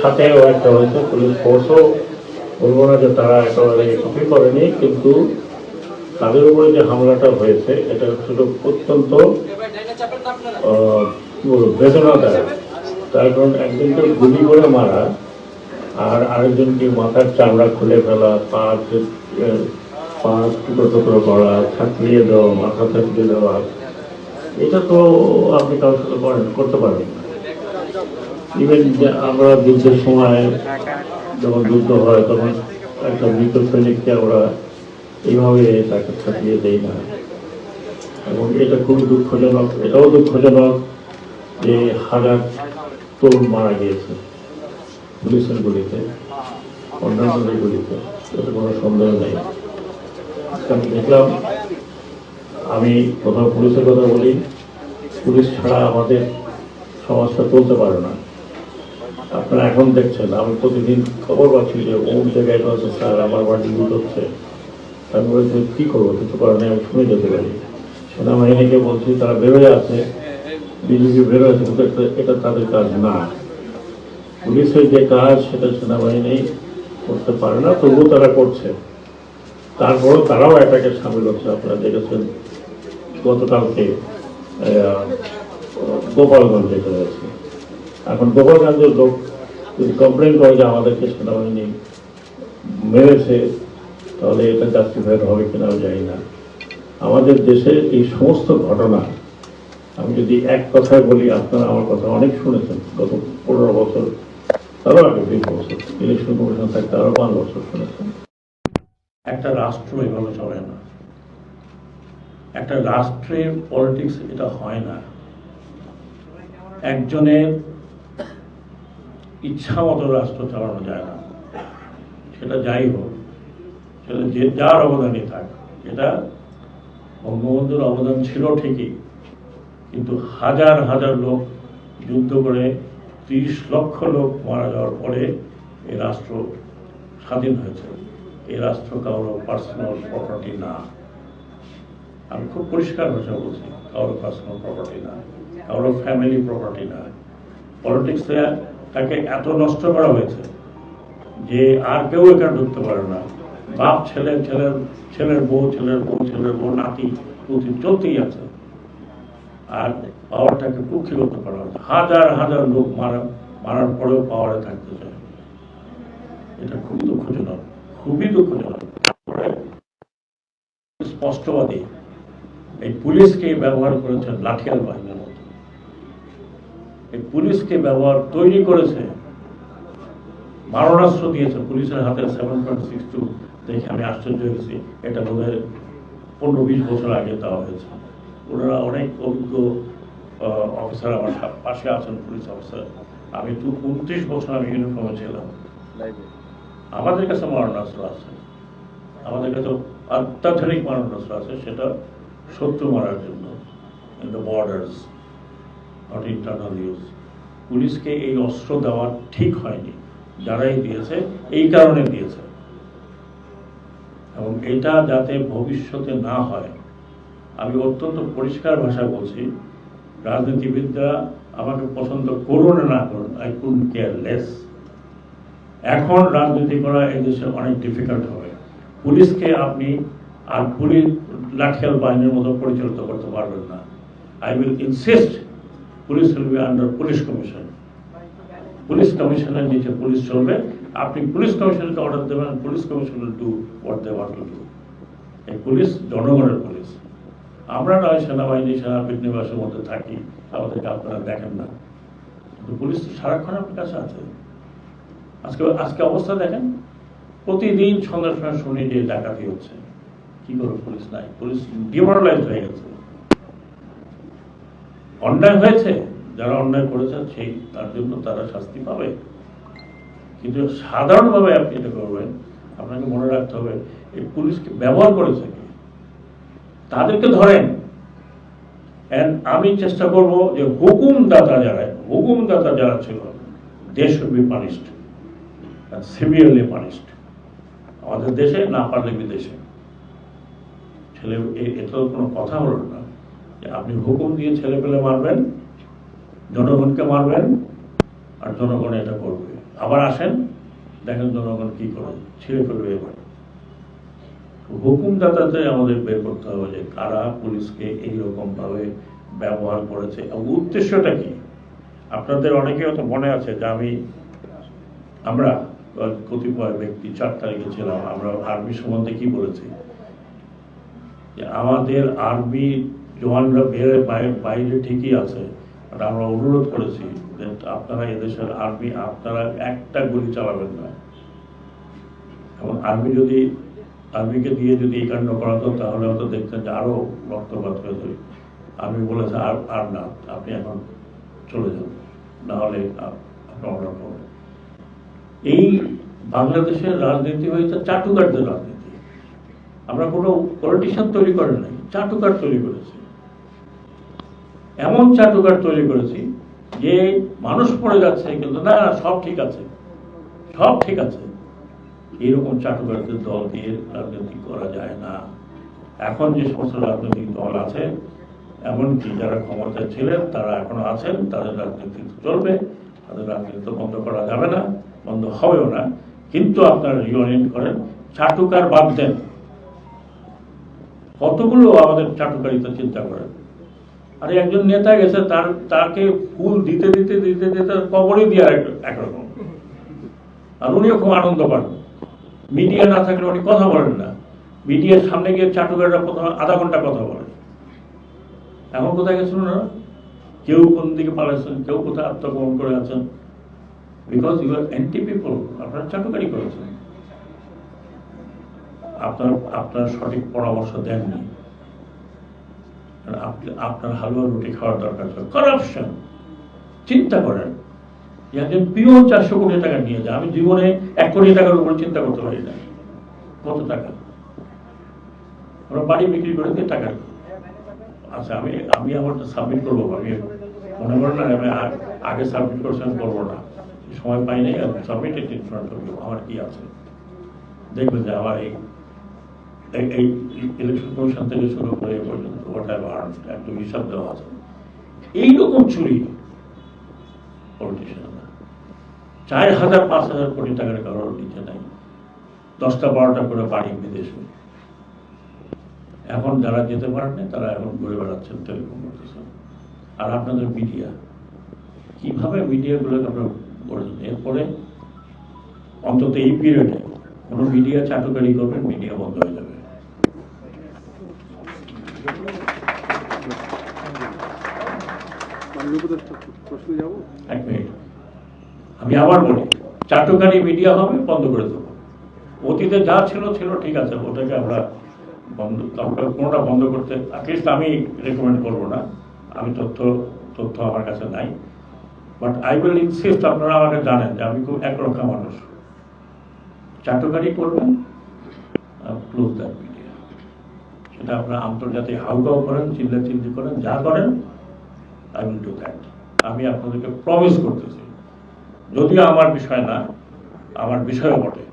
সাথেও একটা হয়েছে পুলিশ ফোর্সও বলব না যে তারা একেবারে কপি করেনি কিন্তু তাদের উপরে যে হামলাটা হয়েছে, এটা ছিল অত্যন্ত বেদনাদায়ক। তার কারণ একজনকে গুলি করে মারা, আর আরেকজনকে মাথার চামড়া খুলে ফেলা, পা যে- পা টুকরো টুকরো করা থাকলিয়ে দেওয়া, মাথা থাকলিয়ে দেওয়া, এটা তো আপনি কারোর সাথে করেন, করতে পারেন ইভেন আমরা যুদ্ধের সময় যখন যুদ্ধ হয়, তখন একটা মৃত সৈনিককে আমরা এইভাবে তাকে ছাপিয়ে দেয় না। এবং এটা খুবই দুঃখজনক, এটাও দুঃখজনক যে হাজার তরুণ মারা গিয়েছে পুলিশের গুলিতে অন্যান্যদের গুলিতে, এতে কোনো সন্দেহ নেই। দেখলাম, আমি কোথাও পুলিশের কথা বলি, পুলিশ ছাড়া আমাদের সমাজটা চলতে পারে না। আপনারা এখন দেখছেন, আমি প্রতিদিন খবর পাচ্ছি যে অমুক জায়গায় এটা হচ্ছে স্যার, আমার বাড়ি হচ্ছে। আমি বলছি, কী করব? কিছু করার নেই, আমি শুনে যেতে পারি। সেনাবাহিনীকে বলছি, তারা বেরোয় আছে। বিজেপি বেরোয় আছে কিন্তু এটা- তাদের কাজ না। পুলিশের যে কাজ, সেটা সেনাবাহিনী করতে পারে না, তবুও তারা করছে। তারপরেও তারাও এটাকে সামিল হচ্ছে। আপনারা দেখেছেন, গতকালকে গোপালগঞ্জ যেতে এখন গোপালগঞ্জের লোক যদি কমপ্লেন করে যে আমাদেরকে সেনাবাহিনী মেরেছে তাহলে এটা জাস্টিফাইড হবে কিনা আমি জানি না। আমাদের দেশে এই সমস্ত ঘটনা, আমি যদি এক কথায় বলি, আপনারা আমার কথা অনেক শুনেছেন, গত পনেরো বছর তারও আগে বিশ বছর ইলেকশন কমিশন থাকতে আরও পাঁচ বছর শুনেছেন। একটা রাষ্ট্র এভাবে চলে না। একটা রাষ্ট্রের পলিটিক্স এটা হয় না। একজনের ইচ্ছা মতো রাষ্ট্র চালানো যায় না। সেটা যাই হোক সেটা যে যার অবদানই থাক এটা বঙ্গবন্ধুর অবদান ছিল ঠিকই, কিন্তু হাজার হাজার লোক যুদ্ধ করে তিরিশ লক্ষ লোক মারা যাওয়ার পরে এই রাষ্ট্র স্বাধীন হয়েছে। এই রাষ্ট্র কারও পার্সোনাল প্রপার্টি না। আমি খুব পরিষ্কার ভাষা বলছি, কারও পার্সোনাল প্রপার্টি না, কারও ফ্যামিলি প্রপার্টি না। পলিটিক্সে তাকে এত নষ্ট করা হয়েছে যে আর কেউ এখানে ঢুকতে পারে না। বাপ, ছেলে, ছেলের ছেলের বউ ছেলের বউ ছেলের বউ, নাতি, পুতি চলতেই আছে। আর পাওয়ারটাকে কুক্ষিগত করা হয়েছে। হাজার হাজার লোক মারা, মারার পরেও পাওয়ারে থাকতে চায়। এটা খুব দুঃখজনক, খুবই দুঃখজনক। স্পষ্টবাদী, এই পুলিশকে ব্যবহার করেছে লাঠিয়াল বাহিনীর মতো। এই পুলিশকে ব্যবহার তৈরি করেছে, মারণাস্ত্র দিয়েছে পুলিশের হাতে সেভেন পয়েন্ট সিক্স টু দেখে আমি আশ্চর্য হয়েছি। এটা বোধ হয় পনেরো বিশ বছর আগে দেওয়া হয়েছে। ওনারা অনেক অভিজ্ঞ অফিসার আমার পাশে আছেন পুলিশ অফিসার আমি তো উনত্রিশ বছর আমি ইউনিফর্মে ছিলাম। আমাদের কাছে মারণাস্ত্র আছে। আমাদের কাছে অত্যাধুনিক মারণাস্ত্র আছে সেটা শত্রু মারার জন্য। In the borders not internal use পুলিশকে এই অস্ত্র দেওয়া ঠিক হয়নি। যারাই দিয়েছে এই কারণে দিয়েছে। এবং এটা যাতে ভবিষ্যতে না হয়। আমি অত্যন্ত পরিষ্কার ভাষায় বলছি, রাজনীতিবিদরা আমাকে পছন্দ করুন না করুন আই কুড কেয়ার লেস এখন রাজনীতি করা এই দেশে অনেক ডিফিকাল্ট হবে। পুলিশকে আপনি আর পুলিশ লাঠিয়াল বাহিনীর মতো পরিচালিত করতে পারবেন না। I will insist police will be under police commission police কমিশনের নিচে পুলিশ চলবে। আপনি পুলিশ কমিশনকে অর্ডার দেবেন police commission do to do এই পুলিশ, জনগণের পুলিশ। আমরা নয়, সেনাবাহিনী সেনা নিবাসের মধ্যে থাকি আমাদেরকে আপনারা দেখেন না। কিন্তু পুলিশ তো সারাক্ষণ আপনার কাছে আছে। আজকে আজকে অবস্থা দেখেন, প্রতিদিন সন্ধ্যার সময় শুনি যে ডাকাতি হচ্ছে। কি করে পুলিশ নাই? পুলিশ ডিমোরালাইজ হয়ে গেছে। অন্যায় হয়েছে, যারা অন্যায় করেছেন সেই, তার জন্য তারা শাস্তি পাবে। কিন্তু সাধারণভাবে আপনি এটা করবেন আপনাকে মনে রাখতে হবে, এই পুলিশকে ব্যবহার করেছে কি তাদেরকে ধরেন আমি চেষ্টা করব যে হুকুমদাতা যারা হুকুমদাতা যারা ছিল they should punished severely punished আমাদের দেশে না পারলে বিদেশে। ছেলে, এ- এ তো কোনো কথা হলো না। যে আপনি হুকুম দিয়ে ছেলে পেলে মারবেন, জনগণকে মারবেন, আর জনগণ এটা করবে। আবার আসেন দেখেন জনগণ কি করে, ছিঁড়ে ফেলবে এবার। হুকুমদাতাতে আমাদের বের করতে হবে যে কারা পুলিশকে এইরকম ভাবে ব্যবহার করেছে। এবং উদ্দেশ্যটা কি? আপনাদের অনেকে হয়তো মনে আছে যে আমি, আমরা কতিপয় ব্যক্তি চার তারিখে ছিলাম, আমরা আর্মি সম্বন্ধে কি বলেছি? আমাদের আর্মি জওয়ানরা বের বাইরে ঠিকই আছে। আমরা অনুরোধ করেছি যে আপনারা এদেশের আর্মি, আপনারা একটা গুলি চালাবেন না। এবং আর্মি যদি, আর্মিকে দিয়ে যদি এই কাণ্ড করাতো তাহলে হয়তো দেখতেন যে আরও রক্তপাত হয়ে যাবে। আর্মি বলেছে, আর আর না, আপনি এখন চলে যান। না হলে আপ- আপনি অর্ডার করবেন এই বাংলাদেশের রাজনীতি হয়েছে চাটুকারদের রাজনীতি। আমরা কোনো পলিটিশিয়ান তৈরি করে নাই, চাটুকার তৈরি করেছি। এমন চাটুকার তৈরি করেছি যে মানুষ পড়ে যাচ্ছে কিন্তু না না, সব ঠিক আছে। সব ঠিক আছে। এরকম চাটুকারদের দল দিয়ে রাজনীতি করা যায় না। এখন যে সমস্ত রাজনৈতিক দল আছে এমনকি যারা ক্ষমতায় ছিলেন তারা এখনও আছেন তাদের রাজনীতি চলবে তাদের রাজনীতি তো বন্ধ করা যাবে না বন্ধ হবেও না। কিন্তু আপনারা রিওরিয়েন্ট করেন চাটুকার বাদ দেন। কতগুলো আমাদের চাটুকারিতা চিন্তা করেন? আরে একজন নেতা গেছে, তার, তাকে ফুল দিতে দিতে দিতে দিতে কবরই দিয়ে এক- একরকম। আর উনিও খুব আনন্দ পান। মিডিয়া না থাকলে উনি কথা বলেন না। মিডিয়ার সামনে গিয়ে চাটুকাররা প্রথমে আধা ঘণ্টা কথা বলে। এখন কোথায় গেছিল না কেউ কোন দিকে পালাচ্ছেন কেউ কোথায় আত্মগোপন করে আছেন? Because you are anti people আপনারা চাটুকারি করেছেন। আপনার আপনার সঠিক পরামর্শ দেননি। আপনার হালুয়া রুটি খাওয়ার দরকার ছিল। করাপশন চিন্তা করেন। একজন পিওন চারশো কোটি টাকা নিয়ে যায়। আমি জীবনে এক কোটি টাকার উপর চিন্তা করতে পারি না। কত টাকা? আমরা বাড়ি বিক্রি করে দিয়ে টাকা আচ্ছা আমি আমি আমার সাবমিট করব আমি মনে করেন না, আমি আগে সাবমিট করছি, আমি করব না। সময় পাই নাই submit it in front of আমার কি আছে? দেখবেন যে আমার এই এই- ইলেকশন কমিশন থেকে শুরু করে পর্যন্ত হোয়াট আর্ন একটু হিসাব দেওয়া আছে। এইরকম চুরি পলিটিশিয়ান চার হাজার, পাঁচ হাজার কোটি টাকার কারোর নিচে নাই। দশটা, বারোটা করে বাড়ি বিদেশে। এখন যারা যেতে পারেন না, তারা এখন ঘুরে বেড়াচ্ছেন টেলিফোন করতেছেন। আর আপনাদের মিডিয়া কীভাবে মিডিয়াগুলোকে আপনারা করেছেন এরপরে অন্তত এই পিরিয়ডে কোনো মিডিয়া চাটুকারি করবেন মিডিয়া বন্ধ হয়ে যাবে মাননীয় উপদেষ্টা প্রশ্নে যাব এক মিনিট। আমি আবার বলি, চাটুকারি মিডিয়া হবে, বন্ধ করে দেবো। অতীতে যা ছিল ছিল, ঠিক আছে, ওটাকে আমরা বন্ধ কোনোটা বন্ধ করতে অ্যাটলিস্ট আমি রেকমেন্ড করব না। আমি তথ্য তথ্য আমার কাছে নাই। বাট আই উইল ইনসিস্ট আপনারা আমাকে জানেন যে আমি খুব একরক্ষা মানুষ। চাটুকারি করবেন ক্লোজ দ্যাট মিডিয়া সেটা আপনারা আন্তর্জাতিক হাউকাও করেন চিল্লা চিল্লি করেন, যা করেন আই উইল ডু দ্যাট আমি আপনাদেরকে প্রমিস করতেছি যদিও আমার বিষয় না, আমার বিষয় বটে।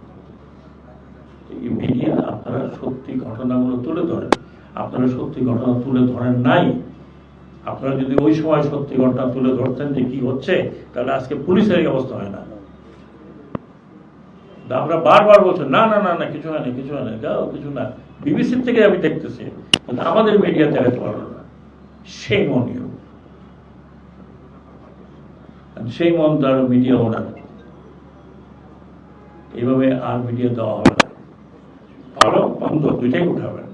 মিডিয়া আপনারা সত্যি ঘটনাগুলো তুলে ধরেন। আপনারা সত্যি ঘটনা তুলে ধরেন নাই। আপনারা যদি ওই সময় সত্যি ঘটনা তুলে ধরতেন যে কি হচ্ছে, তাহলে আজকে পুলিশের অবস্থা হয় না। আমরা বারবার বলছেন না না না না, কিছু হয় না, কিছু হয় না, যাও, কিছু না। বিবিসির থেকে আমি দেখতেছি, কিন্তু আমাদের মিডিয়া দেখাতে পারল না। সেই মনীয় সেই মন তার মিডিয়া ওনার এইভাবে আর মিডিয়া দেওয়া হবে না। ভালো মন্দ দুইটাই উঠাবেন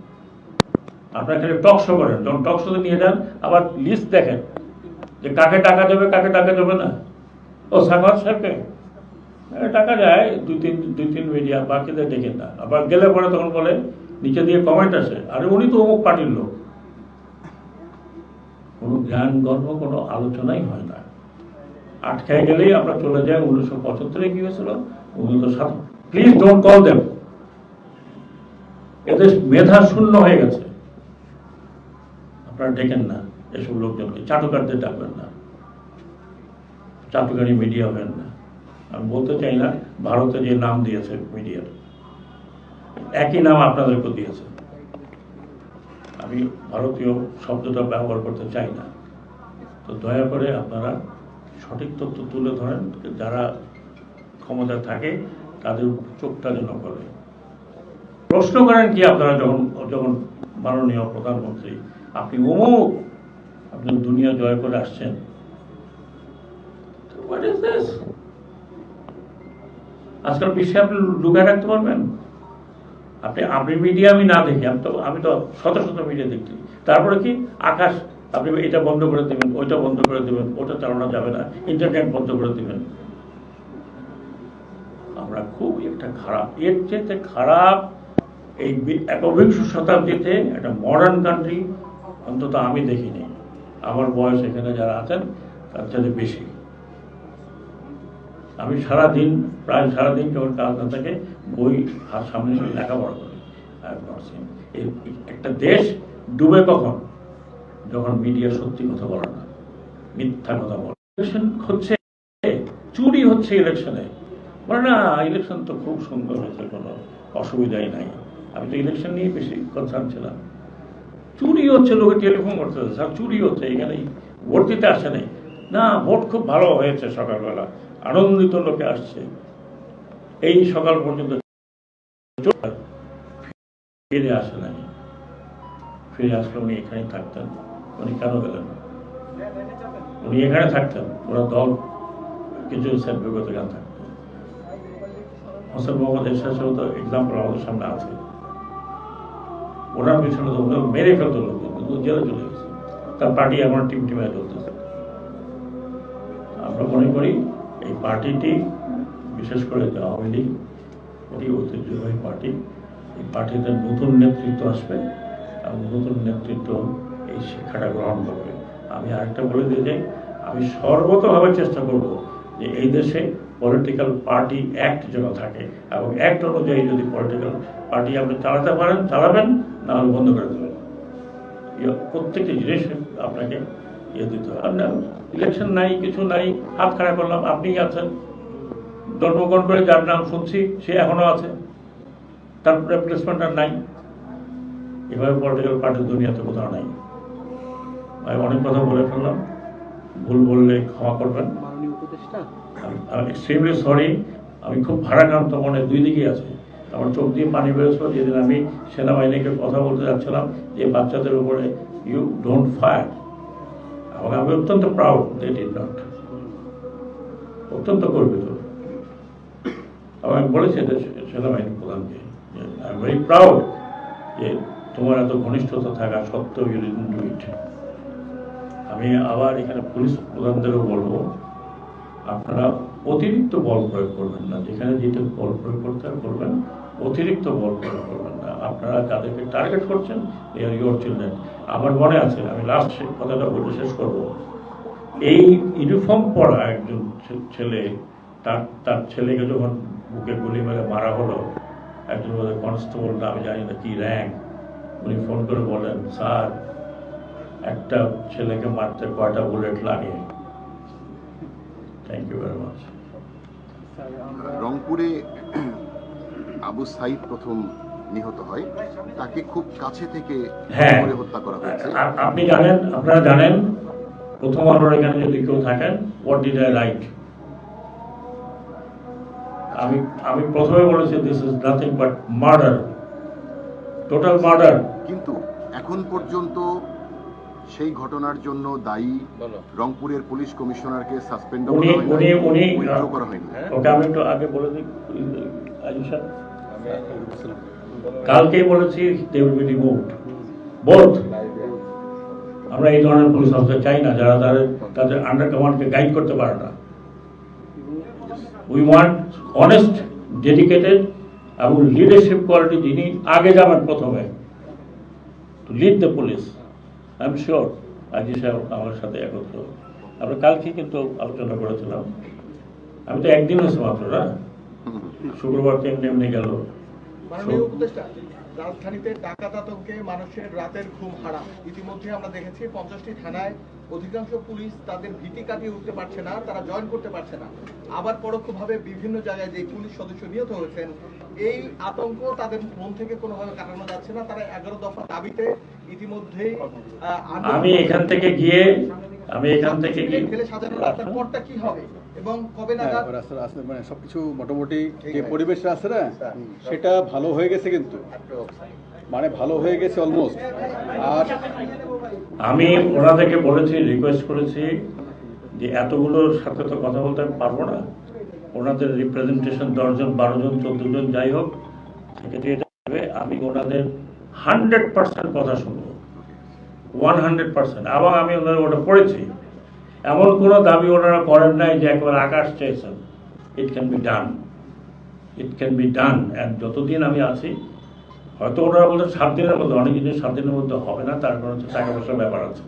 আপনার খালি টক শো করেন। যখন টক শোতে নিয়ে যান, আবার লিস্ট দেখেন। যে কাকে টাকা দেবে, কাকে টাকা দেবে না। ও সাংবাদ সাহেবকে টাকা যায় দুই তিন দুই তিন মিডিয়া বাকিদের ডেকে না। আবার গেলে পরে তখন বলে, নিচে দিয়ে কমেন্ট আসে। আরে উনি তো অমুক পার্টির লোক। কোনো জ্ঞান, গর্ব, কোনো আলোচনাই হয় না। আটকায় গেলেই আমরা চলে যাই উনিশশো পঁচাত্তরে কি হয়েছিল? উনিশশো সাত প্লিজ ডোন্ট কল দেম এদের মেধা শূন্য হয়ে গেছে। আপনারা ডেকেন না এসব লোকজনকে। চাটুকারদের ডাকবেন না। চাটুকারি মিডিয়া হবেন না। আমি বলতে চাই না, ভারতে যে নাম দিয়েছে মিডিয়ার একই নাম আপনাদেরকে দিয়েছে। আমি ভারতীয় শব্দটা ব্যবহার করতে চাই না। তো দয়া করে আপনারা সঠিক তথ্য তুলে ধরেন, যারা ক্ষমতা থাকে, তাদের চোখটা যেন করে প্রশ্ন করেন কি আপনারা যখন যখন মাননীয় প্রধানমন্ত্রী, আপনি অমুক, আপনি দুনিয়া জয় করে আসছেন। আজকাল বিশ্বে আপনি লুকায় রাখতে পারবেন। আপনি আপনি মিডিয়া আমি না দেখি, আমি তো আমি তো শত শত মিডিয়া দেখছি। তারপরে কি? আকাশ আপনি এটা বন্ধ করে দেবেন, ওইটা বন্ধ করে দেবেন, ওটা চালানো যাবে না ইন্টারনেট বন্ধ করে দেবেন। আমরা খুব একটা খারাপ, এর চেয়ে খারাপ এই একবিংশ শতাব্দীতে একটা মডার্ন কান্ট্রি অন্তত আমি দেখিনি। আমার বয়স এখানে যারা আছেন, তার চাইতে বেশি। আমি সারাদিন, প্রায় সারাদিন যখন কাজ না থাকে, বই হাত সামনে লেখাপড়া করি। একটা দেশ ডুবে কখন? যখন মিডিয়া সত্যি কথা বলে না, মিথ্যা কথা বলে। ইলেকশন হচ্ছে, চুরি হচ্ছে ইলেকশনে বলে, না ইলেকশন তো খুব সুন্দর হয়েছে, কোনো অসুবিধাই নাই। আমি তো ইলেকশন নিয়ে বেশি কনসার্ন ছিলাম। চুরি হচ্ছে, লোকে টেলিফোন করতে স্যার, চুরি হচ্ছে এখানে ভোট দিতে আসে নাই। না, ভোট খুব ভালো হয়েছে সকালবেলা, আনন্দিত লোকে আসছে। এই সকাল পর্যন্ত ফিরে আসে নাই। ফিরে আসলে উনি এখানেই থাকতেন। উনি কেন গেলেন? উনি এখানে থাকতেন ওরা দল কিছু স্যার গান হোসেন মোহাম্মদ তো এক্সাম্পল আমাদের সামনে আছে। ওনার পিছনে তো মেরে ফেলতো লোক জেলে চলে গেছে। তার পার্টি এখন টিম টিমে চলতেছে। আমরা মনে করি এই পার্টিটি বিশেষ করে আওয়ামী লীগ ঐতিহ্যবাহী পার্টি এই পার্টিতে নতুন নেতৃত্ব আসবে। এবং নতুন নেতৃত্ব এই শিক্ষাটা গ্রহণ করবে। আমি আরেকটা বলে দিয়ে যাই, আমি সর্বতভাবে চেষ্টা করব যে এই দেশে পলিটিক্যাল পার্টি অ্যাক্ট যেন থাকে এবং অ্যাক্ট অনুযায়ী যদি পলিটিক্যাল পার্টি আপনি চালাতে পারেন, চালাবেন না হলে বন্ধ করে দেবেন। ইয়ে- প্রত্যেকটি জিনিস আপনাকে ইয়ে দিতে হবে। আপনার ইলেকশন নাই, কিছু নাই, হাত খাড়া করলাম আপনিই আছেন। জন্মগ্রহণ করে যার নাম শুনছি, সে এখনও আছে। তার রিপ্লেসমেন্ট আর নাই। এভাবে পলিটিক্যাল পার্টির দুনিয়াতে কোথাও নাই। অনেক কথা বলে ফেললাম। ভুল বললে ক্ষমা করবেন। আমি এক্সট্রিমলি সরি আমি খুব ভারাক্রান্ত মনে দুই দিকেই আছে। আমার চোখ দিয়ে পানি বেরোছিল যেদিন আমি সেনাবাহিনীকে কথা বলতে যাচ্ছিলাম যে বাচ্চাদের উপরে ইউ ডোন্ট ফায়ার এবং আমি অত্যন্ত প্রাউড দ্যাট ইজ নট অত্যন্ত গর্বিত। এবং আমি বলেছি যে সেনাবাহিনী প্রধানকে আই এম ভেরি প্রাউড যে তোমার এত ঘনিষ্ঠতা থাকা সত্ত্বেও ইউ ডিডন্ট ডু ইট আমি আবার এখানে পুলিশ প্রধানদেরও বলব, আপনারা অতিরিক্ত বল প্রয়োগ করবেন না। যেখানে যেটা বল প্রয়োগ করতে হয় করবেন, অতিরিক্ত বল প্রয়োগ করবেন না। আপনারা যাদেরকে টার্গেট করছেন আর ইউর চিলড্রেন আমার মনে আছে, আমি লাস্ট কথাটা বলে শেষ করব। এই ইউনিফর্ম পরা একজন ছেলে, তার তার ছেলেকে যখন বুকে গুলি মেরে মারা হলো, একজন কনস্টেবল না, আমি জানি না কি র্যাঙ্ক উনি ফোন করে বলেন স্যার একটা ছেলেকে মারতে কয়টা বুলেট লাগে? থ্যাংক ইউ ভেরি মাচ আমরা রংপুরে আবু সাইদ প্রথম নিহত হয়। তাকে খুব কাছে থেকে হ্যাঁ। হত্যা করা হয়েছে। আপনি জানেন আপনারা জানেন প্রথম আলোর এখানে যদি কেউ থাকেন হোয়াট ডিড আই রাইট আমি আমি প্রথমে বলেছি this is nothing but murder total murder কিন্তু এখন পর্যন্ত সেই ঘটনার জন্য দায়ী রংপুরের পুলিশ কমিশনারকে সাসপেন্ড উনি উনি উনি করা হয়নি। ওকে আমি একটু আগে বলে দিই কালকেই বলেছি they will be removed both আমরা এই ধরনের পুলিশ অফিসার চাই না যারা তাদের তাদের আন্ডার কমান্ডকে গাইড করতে পারে না। উই ওয়ান্ট অনেস্ট ডেডিকেটেড এবং লিডারশিপ কোয়ালিটি যিনি আগে যাবেন প্রথমে। To lead the police I am sure আজি সাহেব আমার সাথে একত্র। আমরা কালকে কিন্তু আলোচনা করেছিলাম। আমি তো একদিন হয়েছে মাত্র না শুক্রবার তো এমনি এমনি গেল। রাজধানীতে ডাকাত আতঙ্কে মানুষের রাতের ঘুম হারাম। ইতিমধ্যে আমরা দেখেছি পঞ্চাশটি থানায় অধিকাংশ পুলিশ তাদের ভীতি কাটিয়ে উঠতে পারছে না তারা জয়েন করতে পারছে না। আবার পরোক্ষভাবে বিভিন্ন জায়গায় যে পুলিশ সদস্য নিহত হয়েছেন এই আতঙ্ক তাদের মন থেকে কোনোভাবে কাটানো যাচ্ছে না। তারা এগারো দফা দাবিতে আন্দোলন আমি এখান থেকে গিয়ে আমি এখান থেকে গিয়ে সাজানো রাস্তার পরটা কি হবে? এবং কবে হ্যাঁ, নাগাদ? রাস্তা মানে সবকিছু মোটামুটি যে পরিবেশটা আছে না সেটা ভালো হয়ে গেছে কিন্তু। মানে ভালো হয়ে গেছে অলমোস্ট আর আমি ওনাদেরকে বলেছি রিকোয়েস্ট করেছি যে এতগুলোর সাথে তো কথা বলতে আমি পারব না। ওনাদের রিপ্রেজেন্টেশন দশজন বারো জন চোদ্দ জন যাই হোক হবে আমি ওনাদের হান্ড্রেড পার্সেন্ট কথা শুনব। ওয়ান হান্ড্রেড পার্সেন্ট এবং আমি ওনাদের ওটা পড়েছি এমন কোনো দাবি ওনারা করেন নাই যে একবার আকাশ চেয়েছেন it can be done it can be done and যতদিন আমি আছি, হয়তো ওনারা বলতে সাত দিনের মধ্যে, অনেক জিনিস সাত দিনের মধ্যে হবে না, তার কারণ হচ্ছে টাকা পয়সার ব্যাপার আছে।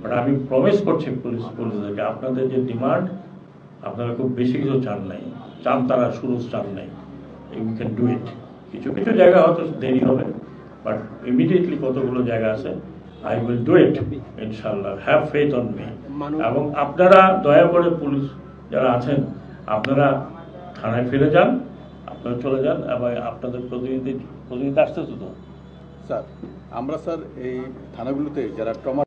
বাট আমি প্রমিস করছি পুলিশ পুলিশদেরকে, আপনাদের যে ডিমান্ড আপনারা খুব বেশি কিছু চান নাই। চান তারা শুরু চান নাই। ইউ ক্যান ডু ইট কিছু কিছু জায়গা হয়তো দেরি হবে বাট ইমিডিয়েটলি কতগুলো জায়গা আছে আই উইল ডু ইট ইনশাল্লাহ হ্যাভ ফেথ অন মি এবং আপনারা দয়া করে পুলিশ যারা আছেন আপনারা থানায় ফিরে যান আপনারা চলে যান এবং আপনাদের প্রতিনিধি প্রতিনিধি আসতেছে তো? স্যার আমরা স্যার এই থানাগুলোতে যারা ট্রমা